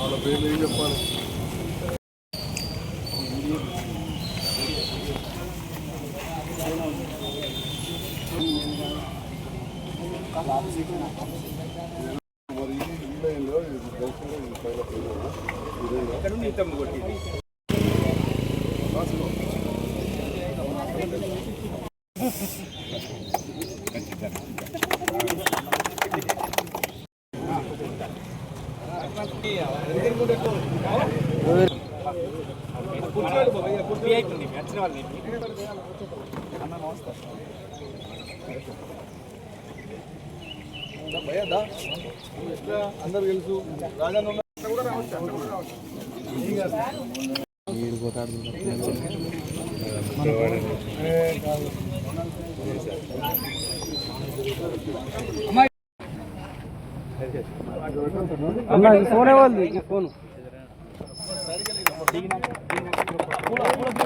వాళ్ళ పేర్లు ఏం చెప్పాలి మరి ఈ లైన్లో ఇది బహుశా ఇది పైన అందరు తెలుసు. రాజన్న ఉన్న- అట్లా కూడా రావచ్చు అట్లా కూడా రావచ్చు ఫోన్. ఇవ్వాలి ఫోన్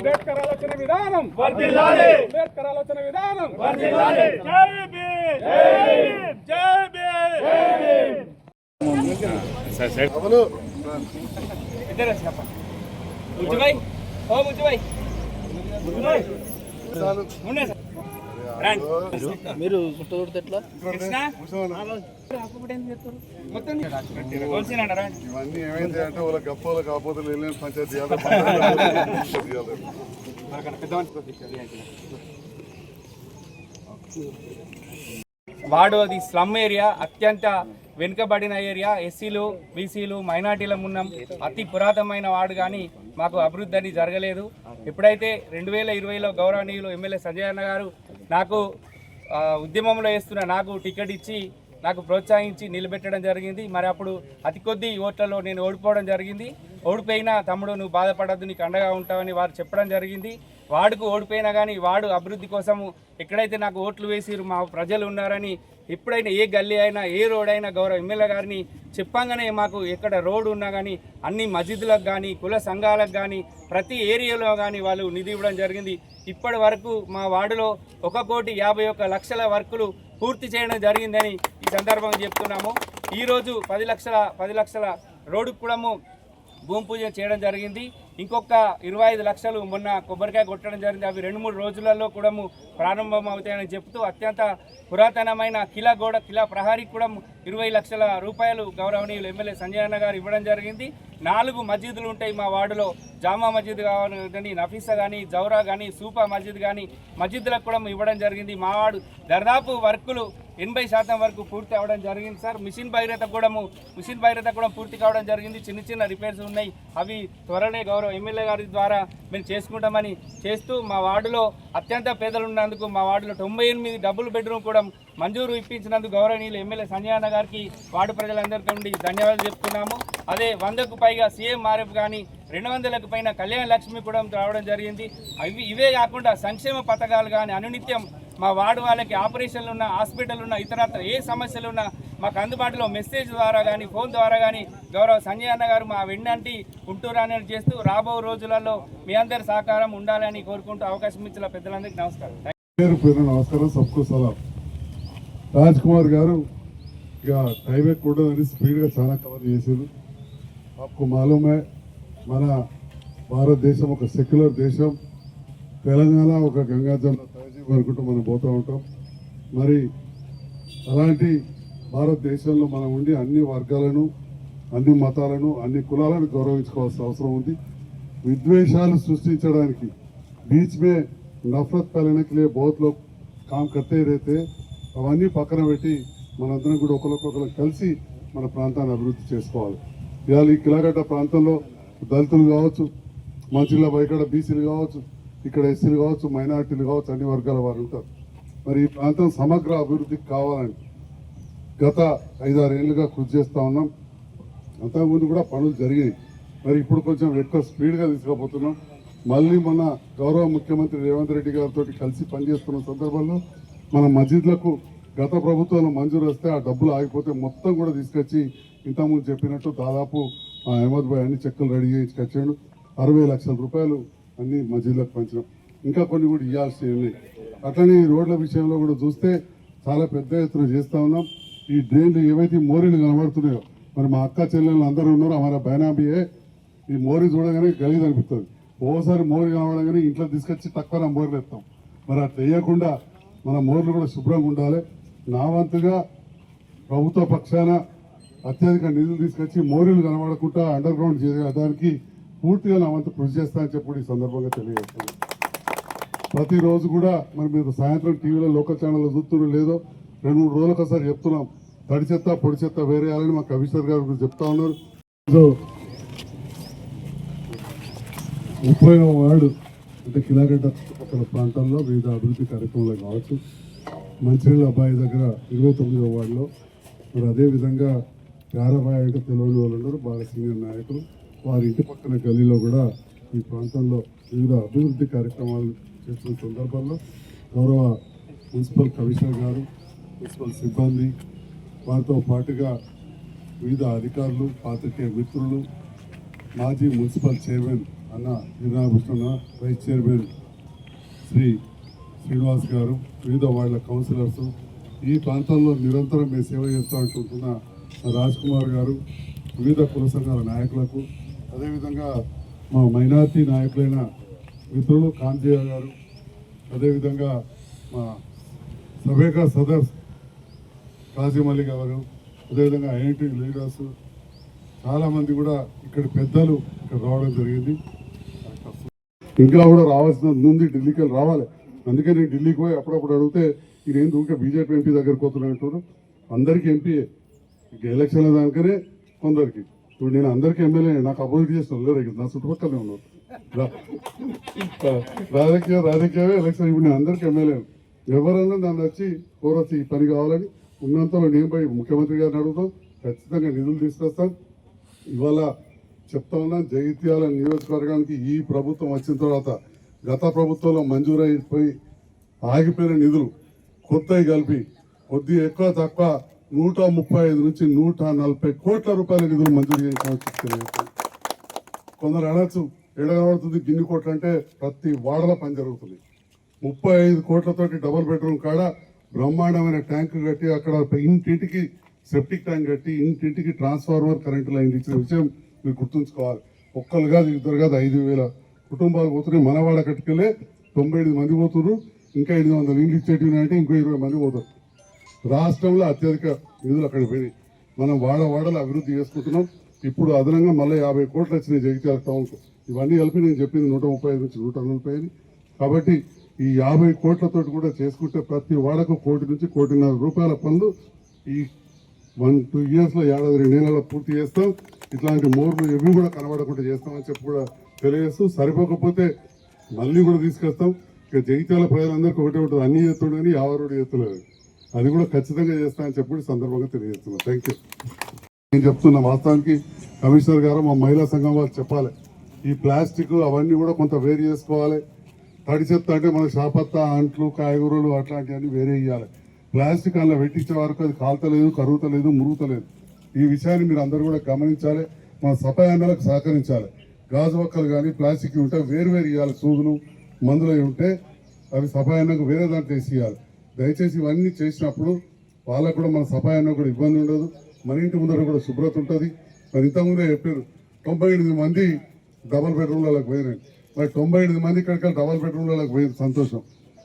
అంబేద్కర్ ఆలోచన విధానం. అంబేద్కర్ ఆలోచన విధానం. జై మీరు చుట్టూ ఎట్లా? ఇవన్నీ ఏమైంది అంటే వాళ్ళ గప్పోలు కాకపోతే పంచాయతీ. వాడు అది స్లమ్ ఏరియా అత్యంత వెనుకబడిన ఏరియా ఎస్సీలు బీసీలు మైనార్టీల ఉన్నాం అతి పురాతనమైన వాడు కానీ మాకు అభివృద్ధి అని జరగలేదు. ఎప్పుడైతే రెండు వేల ఇరవైలో గౌరవనీయులు ఎమ్మెల్యే సంజయ్ అన్న గారు నాకు ఉద్యమంలో వేస్తున్న నాకు టికెట్ ఇచ్చి నాకు ప్రోత్సహించి నిలబెట్టడం జరిగింది. మరి అప్పుడు అతి కొద్ది ఓట్లలో నేను ఓడిపోవడం జరిగింది. ఓడిపోయినా తమ్ముడు నువ్వు బాధపడద్దు నీకు అండగా ఉంటావని వారు చెప్పడం జరిగింది. వాడుకు ఓడిపోయినా కానీ వాడు అభివృద్ధి కోసము ఎక్కడైతే నాకు ఓట్లు వేసిరు మా ప్రజలు ఉన్నారని ఎప్పుడైనా ఏ గల్లీ అయినా ఏ రోడ్ అయినా గౌరవ ఎమ్మెల్యే గారిని చెప్పంగానే మాకు ఎక్కడ రోడ్డు ఉన్నా కానీ అన్ని మసీదులకు కానీ కుల సంఘాలకు కానీ ప్రతి ఏరియాలో కానీ వాళ్ళు నిధి ఇవ్వడం జరిగింది. ఇప్పటి వరకు మా వార్డులో ఒక కోటి యాభై ఒక్క లక్షల వర్కులు పూర్తి చేయడం జరిగిందని ఈ సందర్భంగా చెప్తున్నాము. ఈరోజు పది లక్షల పది లక్షల రోడ్డు కూడా భూమి పూజ చేయడం జరిగింది. ఇంకొక ఇరవై ఐదు లక్షలు మొన్న కొబ్బరికాయ కొట్టడం జరిగింది. అవి రెండు మూడు రోజులలో కూడా ప్రారంభం అవుతాయని చెప్తూ అత్యంత పురాతనమైన కిలా గోడ కిలా ప్రహారీకి కూడా ఇరవై లక్షల రూపాయలు గౌరవనీయులు ఎమ్మెల్యే సంజయ్ అన్న గారు ఇవ్వడం జరిగింది. నాలుగు మసీదులు ఉంటాయి మా వార్డులో. జామా మసీద్ కానీ నఫీసా కానీ జౌరా కానీ సూపా మస్జిద్ కానీ మస్జిద్లకు కూడా ఇవ్వడం జరిగింది. మా వాడు దాదాపు వర్కులు ఎనభై శాతం వరకు పూర్తి అవ్వడం జరిగింది సార్. మిషన్ భైరత కూడా మిషన్ భైరత కూడా పూర్తి కావడం జరిగింది. చిన్న చిన్న రిపేర్స్ ఉన్నాయి. అవి త్వరనే గౌరవ ఎమ్మెల్యే గారి ద్వారా మేము చేసుకుంటామని చేస్తూ మా వార్డులో అత్యంత పేదలు ఉన్నందుకు మా వార్డులో తొంభై ఎనిమిది డబుల్ బెడ్రూమ్ కూడా మంజూరు ఇప్పించినందుకు గౌరవనీయులు ఎమ్మెల్యే సంజయాన గారికి వార్డు ప్రజలందరికీ నుండి ధన్యవాదాలు చెప్తున్నాము. అదే వందకు పైగా సీఎం ఆర్ఎఫ్ కానీ రెండు వందలకు పైన కళ్యాణ లక్ష్మి కూడా రావడం జరిగింది. అవి ఇవే కాకుండా సంక్షేమ పథకాలు కానీ అనునిత్యం మా వార్డు వాళ్ళకి ఆపరేషన్లు ఉన్న హాస్పిటల్ ఉన్న ఇతరత్ర ఏ సమస్యలు ఉన్నా మాకు అందుబాటులో మెసేజ్ ద్వారా కానీ ఫోన్ ద్వారా కానీ గౌరవ సంజయ్ అన్న గారు మా వెన్నంటి ఉంటూరాని చేస్తూ రాబో రోజులలో మీ అందరి సహకారం ఉండాలని కోరుకుంటూ అవకాశం ఇచ్చిన పెద్దలందరికీ నమస్కారం. నమస్కారం సబ్కు సలాం. రాజ్ కుమార్ గారు ఇక కూడా స్పీడ్గా చాలా కవర్ చేశారు మాకు మాలూమే మన భారతదేశం ఒక సెక్యులర్ దేశం. తెలంగాణ ఒక గంగాజమ్మ తహజీవ్ అనుకుంటూ మనం పోతూ ఉంటాం. మరి అలాంటి భారతదేశంలో మనం ఉండి అన్ని వర్గాలను అన్ని మతాలను అన్ని కులాలను గౌరవించుకోవాల్సిన అవసరం ఉంది. విద్వేషాలు సృష్టించడానికి బీచ్ మే నఫరత్ పలనకి లే బోత్ లోగ్ కామ్ కర్తే రేతే అవన్నీ పక్కన పెట్టి మనందరం కూడా ఒకరికొకరు కలిసి మన ప్రాంతాన్ని అభివృద్ధి చేసుకోవాలి. ఇవాళ ఈ కిలాగడ్డ ప్రాంతంలో దళితులు కావచ్చు మా జిల్లా బయట బీసీలు కావచ్చు ఇక్కడ ఎస్సీలు కావచ్చు మైనార్టీలు కావచ్చు అన్ని వర్గాల వారు ఉంటారు. మరి ఈ ప్రాంతం సమగ్ర అభివృద్ధికి కావాలంటే గత ఐదారు ఏళ్ళుగా కృషి చేస్తూ ఉన్నాం. అంతకుముందు కూడా పనులు జరిగాయి. మరి ఇప్పుడు కొంచెం ఎక్కువ స్పీడ్గా తీసుకుపోతున్నాం. మళ్ళీ మన గౌరవ ముఖ్యమంత్రి రేవంత్ రెడ్డి గారితో కలిసి పనిచేస్తున్న సందర్భంలో మన మసీద్లకు గత ప్రభుత్వాలు మంజూరు వస్తే ఆ డబ్బులు ఆగిపోతే మొత్తం కూడా తీసుకొచ్చి ఇంతకుముందు చెప్పినట్టు దాదాపు ఆ అహ్మద్ భాయ్ అన్ని చెక్కులు రెడీ చేయించుకొచ్చాడు అరవై లక్షల రూపాయలు అన్ని మసీద్లకు పంచడం ఇంకా కొన్ని కూడా ఇవ్వాల్సి ఉన్నాయి. అట్లనే ఈ రోడ్ల విషయంలో కూడా చూస్తే చాలా పెద్ద ఎత్తున చేస్తూ ఉన్నాం. ఈ డ్రైన్లు ఏవైతే మోరీలు కనబడుతున్నాయో మరి మా అక్క చెల్లెళ్ళు అందరూ ఉన్నారు మన బైనాబియే ఈ మోరీ చూడగానే గలీజ్ అనిపిస్తుంది. ఓసారి మోరీ కనబడగానే ఇంట్లో తీసుకొచ్చి తక్కువ మోరీలు ఎత్తాం. మరి అట్లా వేయకుండా మన మోర్లు కూడా శుభ్రంగా ఉండాలి. నా వంతుగా ప్రభుత్వ పక్షాన అత్యధిక నిధులు తీసుకొచ్చి మోరీలు కనబడకుండా అండర్ గ్రౌండ్ చేయడానికి పూర్తిగా నా వంతు కృషి చేస్తా అని చెప్పి ఈ సందర్భంగా తెలియజేస్తాను ప్రతిరోజు కూడా మరి మీరు సాయంత్రం టీవీలో లోకల్ ఛానల్లో చూస్తున్నారు లేదో రెండు మూడు రోజులకు ఒకసారి చెప్తున్నాం. తడి చెత్త పొడి చెత్త వేరేయాలని మా కమిషనర్ గారు కూడా చెప్తా ఉన్నారు. ముప్పై వార్డు అంటే కిలాగడ్డ చుట్టుపక్కల ప్రాంతాల్లో వివిధ అభివృద్ధి కార్యక్రమాలు కావచ్చు. మంచినీళ్ళ అబ్బాయి దగ్గర ఇరవై తొమ్మిదవ వార్డులో. మరి అదేవిధంగా యారబాయ్ అంటే తెలియని వాళ్ళు ఉన్నారు బాగా సీనియర్ నాయకులు. వారి ఇంటి పక్కన గలీలో కూడా ఈ ప్రాంతంలో వివిధ అభివృద్ధి కార్యక్రమాలు చేస్తున్న సందర్భంలో గౌరవ మున్సిపల్ కమిషనర్ గారు మున్సిపల్ సిబ్బంది వారితో పాటుగా వివిధ అధికారులు పాత్రికేయ మిత్రులు మాజీ మున్సిపల్ చైర్మన్ అన్న వీరనాభూషణ వైస్ చైర్మన్ శ్రీ శ్రీనివాస్ గారు వివిధ వాళ్ళ కౌన్సిలర్స్. ఈ ప్రాంతంలో నిరంతరం మేము సేవ చేస్తూ ఉంటున్న రాజ్ కుమార్ గారు వివిధ కుల సంఘాల నాయకులకు అదేవిధంగా మా మైనార్టీ నాయకులైన మిత్రులు కాంతయ్య గారు అదేవిధంగా మా సభేకా సదర్ కాజీ గారు అదేవిధంగా ఐఐటి లీడర్స్ చాలామంది కూడా ఇక్కడ పెద్దలు ఇక్కడ రావడం జరిగింది. ఇంకా కూడా రావాల్సిన ఉంది ఢిల్లీకి వెళ్ళి రావాలి. అందుకే నేను ఢిల్లీకి పోయి అప్పుడప్పుడు అడిగితే ఇదేం దూకే ఊరికే బీజేపీ ఎంపీ దగ్గరికి పోతున్నా అంటున్నారు అందరికీ ఎంపీయే ఇక ఎలక్షన్ల దానికనే కొందరికి. ఇప్పుడు నేను అందరికీ ఎమ్మెల్యే నాకు అపోజిట్ చేసిన లేదు లేరు ఇక్కడ నా చుట్టుపక్కలనే ఉన్నారు. రాజకీయ రాజకీయమే ఎలక్షన్. ఇప్పుడు నేను అందరికీ ఎమ్మెల్యే. ఎవరన్నా నన్ను వచ్చి కోరొచ్చి ఈ పని కావాలని ఉన్నంతలో నేను పోయి ముఖ్యమంత్రి గారిని అడుగుతాం ఖచ్చితంగా నిధులు తీసుకొస్తాం. ఇవాళ చెప్తా ఉన్నాను జగిత్యాల నియోజకవర్గానికి ఈ ప్రభుత్వం వచ్చిన తర్వాత గత ప్రభుత్వంలో మంజూరైపోయి ఆగిపోయిన నిధులు కొత్తవి కలిపి కొద్ది ఎక్కువ తక్కువ నూట ముప్పై ఐదు నుంచి నూట నలభై కోట్ల రూపాయల నిధులు మంజూరు చేసిన కొందరు అనొచ్చు ఎడగబడుతుంది గిన్ని కోట్లు అంటే ప్రతి వాడల పని జరుగుతుంది. ముప్పై ఐదు కోట్లతోటి డబుల్ బెడ్రూమ్ కాడ బ్రహ్మాండమైన ట్యాంక్ కట్టి అక్కడ ఇంటింటికి సెప్టిక్ ట్యాంక్ కట్టి ఇంటింటికి ట్రాన్స్ఫార్మర్ కరెంటు లైన్ ఇచ్చిన విషయం మీరు గుర్తుంచుకోవాలి. ఒక్కరు కాదు ఇద్దరు కాదు ఐదు వేల కుటుంబాలు పోతున్నాయి. మనవాడ కట్టుకెళ్ళే తొంభై ఎనిమిది మంది పోతున్నారు ఇంకా ఎనిమిది వందల ఇండ్లు ఇచ్చేటివి అంటే ఇంకో ఇరవై మంది పోతారు. రాష్ట్రంలో అత్యధిక నిధులు అక్కడ పోయినాయి. మనం వాడ వాడలు అభివృద్ధి చేసుకుంటున్నాం. ఇప్పుడు అదనంగా మళ్ళీ యాభై కోట్లు వచ్చినాయి జగిత్యాల టౌన్కు. ఇవన్నీ కలిపి నేను చెప్పింది నూట ముప్పై ఐదు నుంచి నూట నలభై కాబట్టి ఈ యాభై కోట్లతోటి కూడా చేసుకుంటే ప్రతి వాడకు కోటి నుంచి కోటిన్నర రూపాయల పనులు ఈ వన్ టూ ఇయర్స్లో ఏడాది రెండు నెలల్లో పూర్తి చేస్తాం. ఇట్లాంటి మోర్లు ఎవి కూడా కనబడకుండా చేస్తామని చెప్పి కూడా తెలియజేస్తూ సరిపోకపోతే మళ్ళీ కూడా తీసుకొస్తాం. ఇక జగిత్యాల ప్రజలందరికీ ఒకటే ఉంటుంది అన్ని చేస్తుండే కానీ యావరోడు చేస్తలేదు. అది కూడా ఖచ్చితంగా చేస్తామని చెప్పి సందర్భంగా తెలియజేస్తున్నాం. థ్యాంక్ యూ నేను చెప్తున్నా వాస్తవానికి కమిషనర్ గారు మా మహిళా సంఘం వాళ్ళు చెప్పాలి. ఈ ప్లాస్టిక్ అవన్నీ కూడా కొంత వేరు చేసుకోవాలి. తడి చెత్త అంటే మన శాపత్త అంట్లు కాయగూరలు అట్లాంటివన్నీ వేరే ఇవ్వాలి ప్లాస్టిక్ అలా పెట్టించే వరకు అది కాలుతలేదు కరుగుతలేదు మురుగుతలేదు ఈ విషయాన్ని మీరు అందరూ కూడా గమనించాలి. మన సపాయాలకు సహకరించాలి. గాజు ఒక్కలు కానీ ప్లాస్టిక్ ఉంటే వేరు వేరు ఇవ్వాలి సూదులు మందులు ఉంటే అవి సపాయాన్నకు వేరే దాంట్లో వేసి ఇవ్వాలి దయచేసి ఇవన్నీ చేసినప్పుడు వాళ్ళకు కూడా మన సపాయాన్న కూడా ఇబ్బంది ఉండదు. మన ఇంటి ముందర కూడా శుభ్రత ఉంటుంది. మరి ఇంతకుముందే చెప్పారు తొంభై ఎనిమిది మంది డబల్ బెడ్రూమ్లకు పోయినాయి మరి తొంభై ఎనిమిది మంది ఇక్కడికి డబల్ బెడ్రూమ్లకు పోయింది సంతోషం.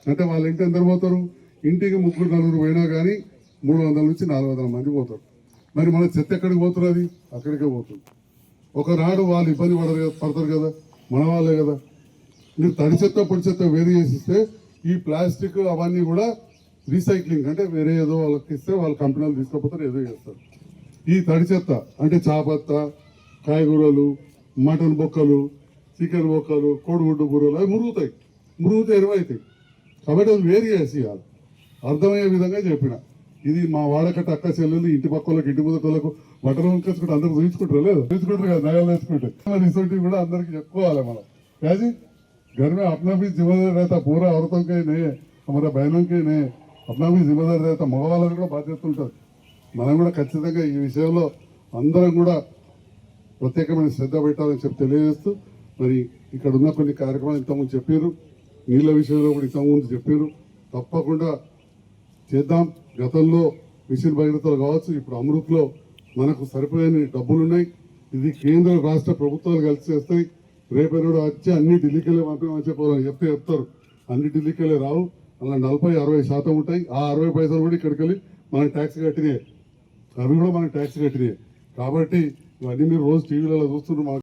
అంటే వాళ్ళ ఇంటి అందరు పోతారు? ఇంటికి ముగ్గురు నలుగురు పోయినా కానీ మూడు వందల నుంచి నాలుగు వందల మంది పోతారు. మరి మన చెత్త ఎక్కడికి పోతున్నది అక్కడికే పోతుంది ఒకనాడు వాళ్ళు ఇబ్బంది పడరు కదా పడతారు కదా మన వాళ్ళే కదా. మీరు తడి చెత్త పొడి చెత్త వేరు చేసిస్తే ఈ ప్లాస్టిక్ అవన్నీ కూడా రీసైక్లింగ్ అంటే వేరే ఏదో వాళ్ళకి ఇస్తే వాళ్ళ కంపెనీలు తీసుకపోతారు ఏదో చేస్తారు. ఈ తడి చెత్త అంటే చాపత్త కాయగూరలు మటన్ బొక్కలు చికెన్ బొక్కలు కోడిగుడ్డు బుర్రలు అవి మురుగుతాయి మురుగుతే ఎరువైతాయి కాబట్టి అది వేరు చేసి ఇవ్వాలి అర్థమయ్యే విధంగా చెప్పిన ఇది మా వాడకట్ట అక్క చెల్లెలు ఇంటి పక్కలకు ఇంటి ముందుకు బట్టలు వంకేసుకుంటే అందరూ చూపించుకుంటారు లేదు చూపించుకుంటారు కదా నగలు వేసుకుంటే మరి ఇటువంటివి కూడా అందరికి చెప్పుకోవాలి మనం కాజీ घर में अपना भी जिम्मेदार रहता पूरा औरतों के नहीं हमारा बहनों के नहीं अपना भी जिम्मेदार रहता మగవాళ్ళకి కూడా బాధ్యత ఉంటుంది మనం కూడా ఖచ్చితంగా ఈ విషయంలో అందరం కూడా ప్రత్యేకమైన శ్రద్ధ పెట్టాలని చెప్పి తెలియజేస్తూ మరి ఇక్కడ ఉన్న కొన్ని కార్యక్రమాలు ఇంతకుముందు చెప్పారు. నీళ్ళ విషయంలో కూడా ఇంతకుముందు చెప్పారు. తప్పకుండా చేద్దాం. గతంలో మిషన్ భగీరథలు కావచ్చు ఇప్పుడు అమృత్లో మనకు సరిపోయని డబ్బులు ఉన్నాయి ఇది కేంద్ర రాష్ట్ర ప్రభుత్వాలు కలిసి చేస్తాయి. రేపైనా వచ్చి అన్ని ఢిల్లీకెళ్ళి పంపించమని చెప్పాలని చెప్తే చెప్తారు. అన్ని ఢిల్లీకెళ్ళి రావు. అలా నలభై అరవై శాతం ఉంటాయి. ఆ అరవై పైసలు కూడా ఇక్కడికి వెళ్ళి మనం ట్యాక్స్ కట్టినాయి. అవి కూడా మనం ట్యాక్స్ కట్టినాయి. కాబట్టి ఇవన్నీ మీరు రోజు టీవీలలో చూస్తున్నారు మాకు